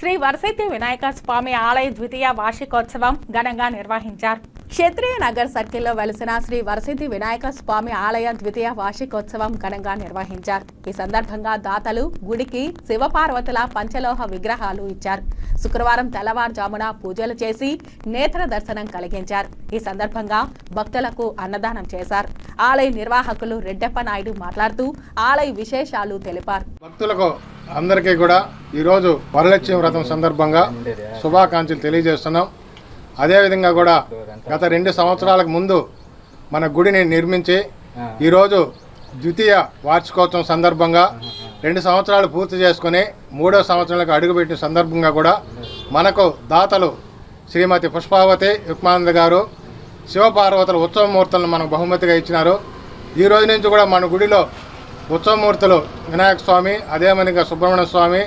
శ్రీ వరసిద్ధి వినాయక స్వామి ఆలయ ద్వితీయ వార్షికోత్సవం ఘనంగా నిర్వహించారు. క్షత్రియ నగర్ సర్కిల్లో వెలిసిన శ్రీ వరసిద్ధి వినాయక స్వామి ఆలయ ద్వితీయ వార్షికోత్సవం ఘనంగా నిర్వహించారు. ఈ సందర్భంగా దాతలు గుడికి శివపార్వతుల పంచలోహ విగ్రహాలు ఇచ్చారు. శుక్రవారం తెల్లవారుజామున పూజలు చేసి నేత్ర దర్శనం కలిగించారు. ఈ సందర్భంగా భక్తులకు అన్నదానం చేశారు. ఆలయ నిర్వాహకులు రెడ్డప్ప నాయుడు మాట్లాడుతూ ఆలయ విశేషాలు తెలిపారు. భక్తులకు అందరికీ కూడా ఈరోజు వరలక్ష్మి వ్రతం సందర్భంగా శుభాకాంక్షలు తెలియజేస్తున్నాం. అదేవిధంగా కూడా గత రెండు సంవత్సరాలకు ముందు మన గుడిని నిర్మించి ఈరోజు ద్వితీయ వార్షికోత్సవం సందర్భంగా రెండు సంవత్సరాలు పూర్తి చేసుకొని మూడో సంవత్సరాలకు అడుగుపెట్టిన సందర్భంగా కూడా మనకు దాతలు శ్రీమతి పుష్పావతి యుక్మానంద గారు శివపార్వతుల ఉత్సవమూర్తులను మనకు బహుమతిగా ఇచ్చినారు. ఈ రోజు నుంచి కూడా మన గుడిలో ఉత్సవమూర్తులు వినాయక స్వామి అదేమనిగా సుబ్రహ్మణ్య స్వామి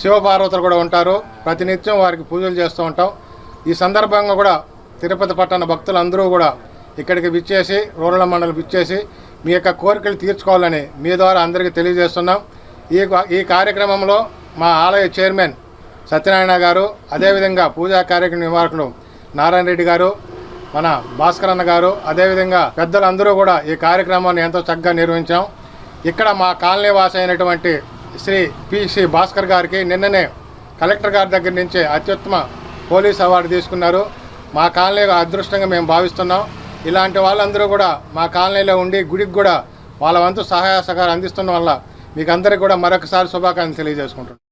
శివపార్వతులు కూడా ఉంటారు. ప్రతినిత్యం వారికి పూజలు చేస్తూ ఉంటాం. ఈ సందర్భంగా కూడా తిరుపతి పట్టణ భక్తులు అందరూ కూడా ఇక్కడికి విచ్చేసి రూరల్ మండలం విచ్చేసి మీ యొక్క కోరికలు తీర్చుకోవాలని మీ ద్వారా అందరికీ తెలియజేస్తున్నాం. ఈ ఈ కార్యక్రమంలో మా ఆలయ చైర్మన్ సత్యనారాయణ గారు అదేవిధంగా పూజా కార్యక్రమ నివారకులు నారాయణ రెడ్డి గారు మన భాస్కరన్న గారు అదేవిధంగా పెద్దలందరూ కూడా ఈ కార్యక్రమాన్ని ఎంతో చక్కగా నిర్వహించాం. ఇక్కడ మా కాలనీ వాసి అయినటువంటి శ్రీ పిసి భాస్కర్ గారికి నిన్ననే కలెక్టర్ గారి దగ్గర నుంచి అత్యుత్తమ పోలీస్ అవార్డు తీసుకున్నారు. మా కాలనీ అదృష్టంగా మేము భావిస్తున్నాం. ఇలాంటి వాళ్ళందరూ కూడా మా కాలనీలో ఉండి గుడికి కూడా వాళ్ళ వంతు సహాయ సహకారం అందిస్తున్న వల్ల మీకు అందరికీ కూడా మరొకసారి శుభాకాంక్షలు తెలియజేసుకుంటున్నాం.